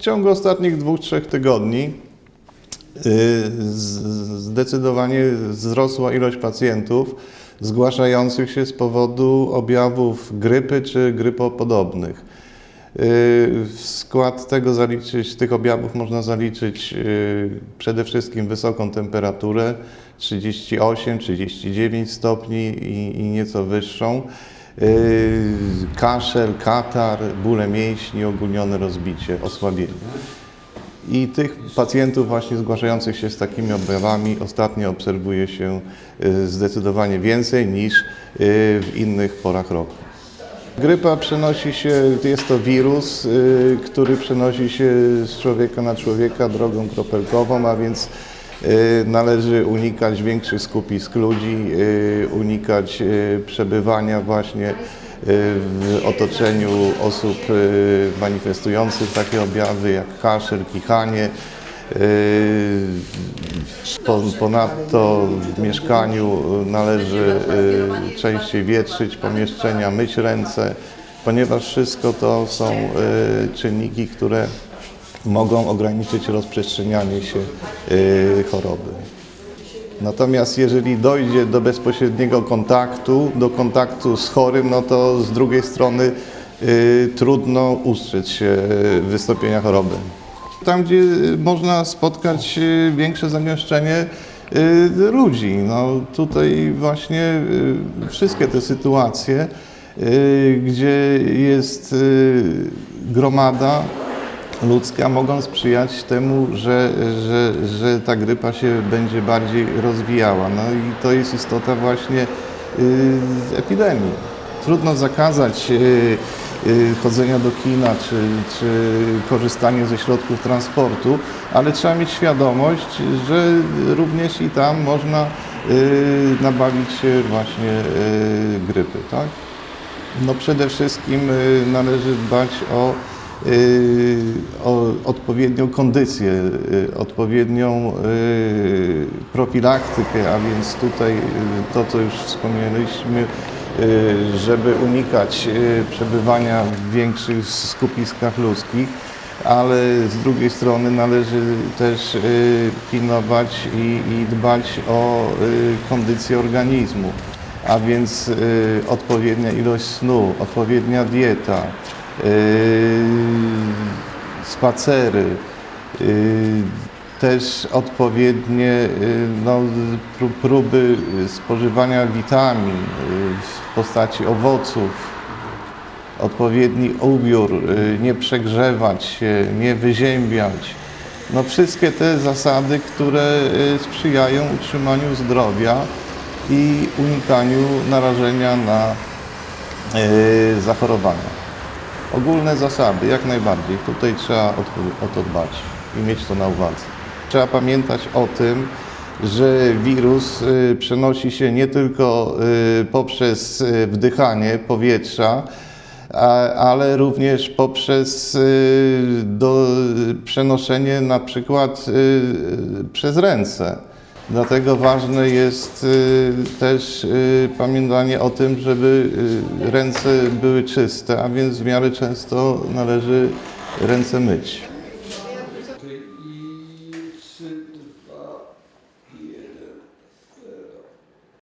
ciągu ostatnich dwóch, trzech tygodni y, zdecydowanie wzrosła ilość pacjentów zgłaszających się z powodu objawów grypy czy grypopodobnych. Y, W skład tego zaliczyć, tych objawów można zaliczyć y, przede wszystkim wysoką temperaturę 38-39 stopni i, i nieco wyższą. Y, Kaszel, katar, bóle mięśni, ogólnione rozbicie, osłabienie. I tych pacjentów właśnie zgłaszających się z takimi objawami ostatnio obserwuje się y, zdecydowanie więcej niż y, w innych porach roku. Grypa przenosi się, jest to wirus, który przenosi się z człowieka na człowieka drogą kropelkową, a więc należy unikać większych skupisk ludzi, y, unikać y, przebywania właśnie y, w otoczeniu osób y, manifestujących takie objawy jak kaszel, kichanie. Y, po- Ponadto w mieszkaniu należy y, częściej wietrzyć pomieszczenia, myć ręce, ponieważ wszystko to są y, czynniki, które mogą ograniczyć rozprzestrzenianie się y, choroby. Natomiast jeżeli dojdzie do bezpośredniego kontaktu, do kontaktu z chorym, no to z drugiej strony y, trudno ustrzec się y, wystąpienia choroby. Tam, gdzie można spotkać y, większe zagęszczenie y, ludzi, no tutaj właśnie y, wszystkie te sytuacje, y, gdzie jest y, gromada, ludzka mogą sprzyjać temu, że, że, że ta grypa się będzie bardziej rozwijała. No i to jest istota właśnie y, epidemii. Trudno zakazać y, y, chodzenia do kina czy, czy korzystanie ze środków transportu, ale trzeba mieć świadomość, że również i tam można y, nabawić się właśnie y, grypy. Tak? No przede wszystkim y, należy dbać o, o odpowiednią kondycję, y, odpowiednią y, profilaktykę, a więc tutaj y, to, co już wspomnieliśmy, y, żeby unikać y, przebywania w większych skupiskach ludzkich, ale z drugiej strony należy też y, pilnować i, i dbać o y, kondycję organizmu a więc y, odpowiednia ilość snu, odpowiednia dieta, y, spacery, y, też odpowiednie y, no, pró- próby spożywania witamin w postaci owoców, odpowiedni ubiór, nie przegrzewać się, nie wyziębiać. No wszystkie te zasady, które sprzyjają utrzymaniu zdrowia i unikaniu narażenia na zachorowania. Ogólne zasady, jak najbardziej. Tutaj trzeba o to- dbać i mieć to na uwadze. Trzeba pamiętać o tym, że wirus y, przenosi się nie tylko y, poprzez y, wdychanie powietrza, ale również poprzez do, przenoszenie na przykład przez ręce. Dlatego ważne jest y, też y, pamiętanie o tym, żeby y, ręce były czyste, a więc w miarę często należy ręce myć.